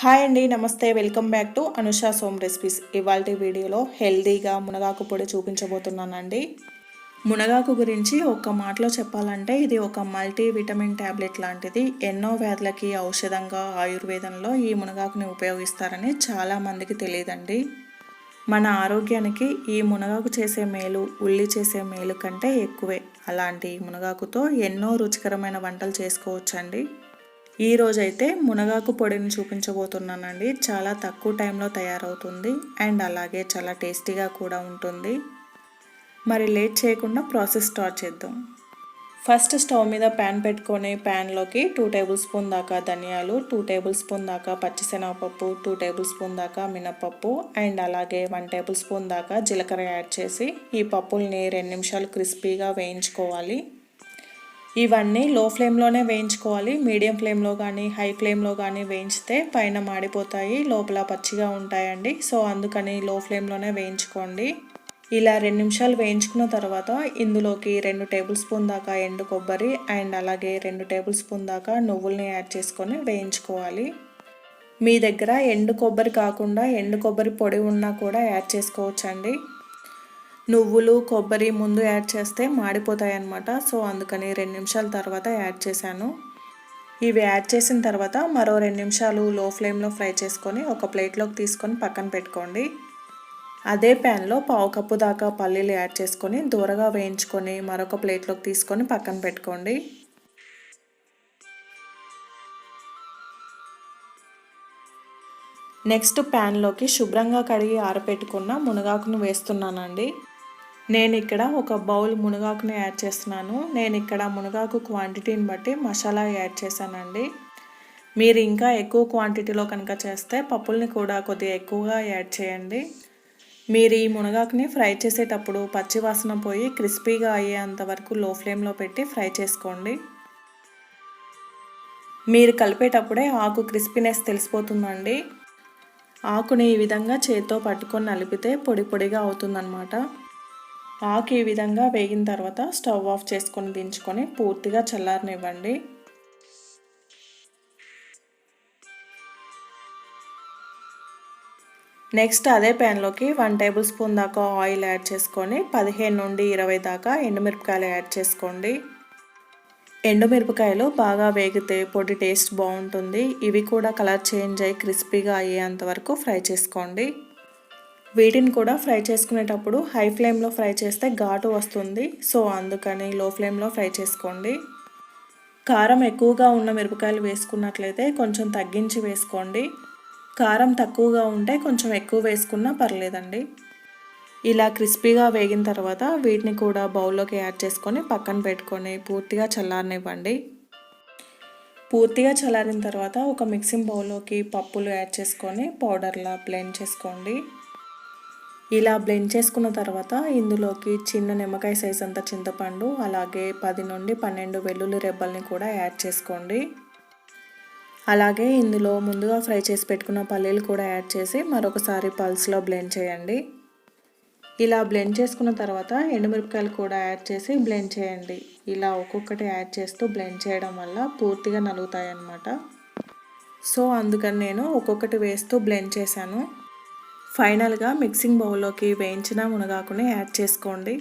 Hi అండి నమస్తే. Welcome back to Anusha soan recipes. ఇవాళ వీడియోలో హెల్దీగా మునగాకు పొడి చూపించబోతున్నానండి. మునగాకు గురించి ఒక మాటలో చెప్పాలంటే ఇది ఒక మల్టీ విటమిన్ ట్యాబ్లెట్ లాంటిది. ఎన్నో వ్యాధులకి ఔషధంగా ఆయుర్వేదంలో ఈ మునగాకుని ఉపయోగిస్తారని చాలామందికి తెలియదండి. మన ఆరోగ్యానికి ఈ మునగాకు చేసే మేలు ఉల్లి చేసే మేలు కంటే ఎక్కువే. అలాంటి మునగాకుతో ఎన్నో రుచికరమైన వంటలు చేసుకోవచ్చండి. ఈరోజైతే మునగాకు పొడిని చూపించబోతున్నానండి. చాలా తక్కువ టైంలో తయారవుతుంది అండ్ అలాగే చాలా టేస్టీగా కూడా ఉంటుంది. మరి లేట్ చేయకుండా ప్రాసెస్ స్టార్ట్ చేద్దాం. ఫస్ట్ స్టవ్ మీద ప్యాన్ పెట్టుకొని ప్యాన్లోకి టూ టేబుల్ స్పూన్ దాకా ధనియాలు టూ టేబుల్ స్పూన్ దాకా పచ్చిశనగపప్పు టూ టేబుల్ స్పూన్ దాకా మినపప్పు అండ్ అలాగే వన్ టేబుల్ స్పూన్ దాకా జీలకర్ర యాడ్ చేసి ఈ పప్పుల్ని రెండు నిమిషాలు క్రిస్పీగా వేయించుకోవాలి. ఇవన్నీ లో ఫ్లేమ్లోనే వేయించుకోవాలి. మీడియం ఫ్లేమ్లో కానీ హై ఫ్లేమ్లో కానీ వేయించితే పైన మాడిపోతాయి. లోపల పచ్చిగా ఉంటాయండి. సో అందుకని లో ఫ్లేమ్లోనే వేయించుకోండి. ఇలా రెండు నిమిషాలు వేయించుకున్న తర్వాత ఇందులోకి రెండు టేబుల్ స్పూన్ దాకా ఎండు కొబ్బరి అండ్ అలాగే రెండు టేబుల్ స్పూన్ దాకా నువ్వుల్ని యాడ్ చేసుకొని వేయించుకోవాలి. మీ దగ్గర ఎండు కొబ్బరి కాకుండా ఎండు కొబ్బరి పొడి ఉన్నా కూడా యాడ్ చేసుకోవచ్చండి. నువ్వులు కొబ్బరి ముందు యాడ్ చేస్తే మాడిపోతాయి అన్నమాట సో అందుకని రెండు నిమిషాల తర్వాత యాడ్ చేశాను. ఇవి యాడ్ చేసిన తర్వాత మరో రెండు నిమిషాలు లో ఫ్లేమ్లో ఫ్రై చేసుకొని ఒక ప్లేట్లోకి తీసుకొని పక్కన పెట్టుకోండి. అదే ప్యాన్లో పావు కప్పు దాకా పల్లీలు యాడ్ చేసుకొని దూరగా వేయించుకొని మరొక ప్లేట్లోకి తీసుకొని పక్కన పెట్టుకోండి. నెక్స్ట్ ప్యాన్లోకి శుభ్రంగా కడిగి ఆరపెట్టుకున్న మునగాకును వేస్తున్నానండి. నేను ఇక్కడ ఒక బౌల్ మునగాకుని యాడ్ చేస్తున్నాను. నేను ఇక్కడ మునగాకు క్వాంటిటీని బట్టి మసాలా యాడ్ చేశానండి. మీరు ఇంకా ఎక్కువ క్వాంటిటీలో కనుక చేస్తే పప్పుల్ని కూడా కొద్దిగా ఎక్కువగా యాడ్ చేయండి. మీరు ఈ మునగాకుని ఫ్రై చేసేటప్పుడు పచ్చివాసన పోయి క్రిస్పీగా అయ్యేంత వరకు లో ఫ్లేమ్లో పెట్టి ఫ్రై చేసుకోండి. మీరు కలిపేటప్పుడే ఆకు క్రిస్పీనెస్ తెలిసిపోతుందండి. ఆకుని ఈ విధంగా చేతితో పట్టుకొని నలిపితే పొడి పొడిగా అవుతుందన్నమాట. ఆకు ఈ విధంగా వేగిన తర్వాత స్టవ్ ఆఫ్ చేసుకొని దించుకొని పూర్తిగా చల్లారనివ్వండి. నెక్స్ట్ అదే ప్యాన్లోకి వన్ టేబుల్ స్పూన్ దాకా ఆయిల్ యాడ్ చేసుకొని పదిహేను నుండి ఇరవై దాకా ఎండుమిరపకాయలు యాడ్ చేసుకోండి. ఎండుమిరపకాయలు బాగా వేగితే పొడి టేస్ట్ బాగుంటుంది. ఇవి కూడా కలర్ చేంజ్ అయ్యి క్రిస్పీగా అయ్యేంత వరకు ఫ్రై చేసుకోండి. వీటిని కూడా ఫ్రై చేసుకునేటప్పుడు హై ఫ్లేమ్లో ఫ్రై చేస్తే ఘాటు వస్తుంది. సో అందుకని లో ఫ్లేమ్లో ఫ్రై చేసుకోండి. కారం ఎక్కువగా ఉన్న మిరపకాయలు వేసుకున్నట్లయితే కొంచెం తగ్గించి వేసుకోండి. కారం తక్కువగా ఉంటే కొంచెం ఎక్కువ వేసుకున్నా పర్లేదండి. ఇలా క్రిస్పీగా వేగిన తర్వాత వీటిని కూడా బౌల్లోకి యాడ్ చేసుకొని పక్కన పెట్టుకొని పూర్తిగా చల్లారనివ్వండి. పూర్తిగా చల్లారిన తర్వాత ఒక మిక్సింగ్ బౌల్లోకి పప్పులు యాడ్ చేసుకొని పౌడర్లా బ్లెండ్ చేసుకోండి. ఇలా బ్లెండ్ చేసుకున్న తర్వాత ఇందులోకి చిన్న నిమ్మకాయ సైజ్ అంత చింతపండు అలాగే పది నుండి పన్నెండు వెల్లుల్లి రెబ్బల్ని కూడా యాడ్ చేసుకోండి. అలాగే ఇందులో ముందుగా ఫ్రై చేసి పెట్టుకున్న పల్లీలు కూడా యాడ్ చేసి మరొకసారి పల్స్లో బ్లెండ్ చేయండి. ఇలా బ్లెండ్ చేసుకున్న తర్వాత ఎండుమిరపకాయలు కూడా యాడ్ చేసి బ్లెండ్ చేయండి. ఇలా ఒక్కొక్కటి యాడ్ చేస్తూ బ్లెండ్ చేయడం వల్ల పూర్తిగా నలుగుతాయి అన్నమాట సో అందుకని నేను ఒక్కొక్కటి వేస్తూ బ్లెండ్ చేశాను. ఫైనల్గా మిక్సింగ్ బౌల్లోకి వేయించిన మునగాకుని యాడ్ చేసుకోండి.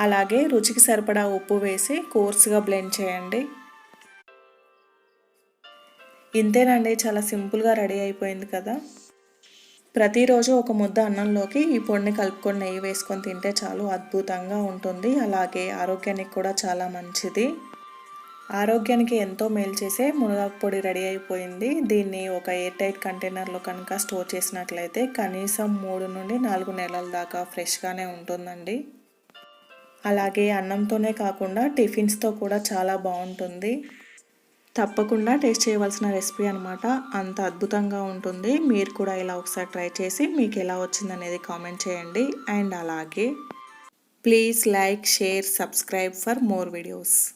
అలాగే రుచికి సరిపడా ఉప్పు వేసి కోర్సుగా బ్లెండ్ చేయండి. ఇంతేనండి చాలా సింపుల్గా రెడీ అయిపోయింది కదా. ప్రతిరోజు ఒక ముద్ద అన్నంలోకి ఈ పొడిని కలుపుకొని నెయ్యి వేసుకొని తింటే చాలు అద్భుతంగా ఉంటుంది. అలాగే ఆరోగ్యానికి కూడా చాలా మంచిది. ఆరోగ్యానికి ఎంతో మేలు చేసే మునగాకు పొడి రెడీ అయిపోయింది. దీన్ని ఒక ఎయిర్ టైట్ కంటైనర్లో కనుక స్టోర్ చేసినట్లయితే కనీసం మూడు నుండి నాలుగు నెలల దాకా ఫ్రెష్గానే ఉంటుందండి. అలాగే అన్నంతోనే కాకుండా టిఫిన్స్తో కూడా చాలా బాగుంటుంది. తప్పకుండా టేస్ట్ చేయవలసిన రెసిపీ అనమాట అంత అద్భుతంగా ఉంటుంది. మీరు కూడా ఇలా ఒకసారి ట్రై చేసి మీకు ఎలా వచ్చిందనేది కామెంట్ చేయండి. అండ్ అలాగే please like share subscribe for more videos.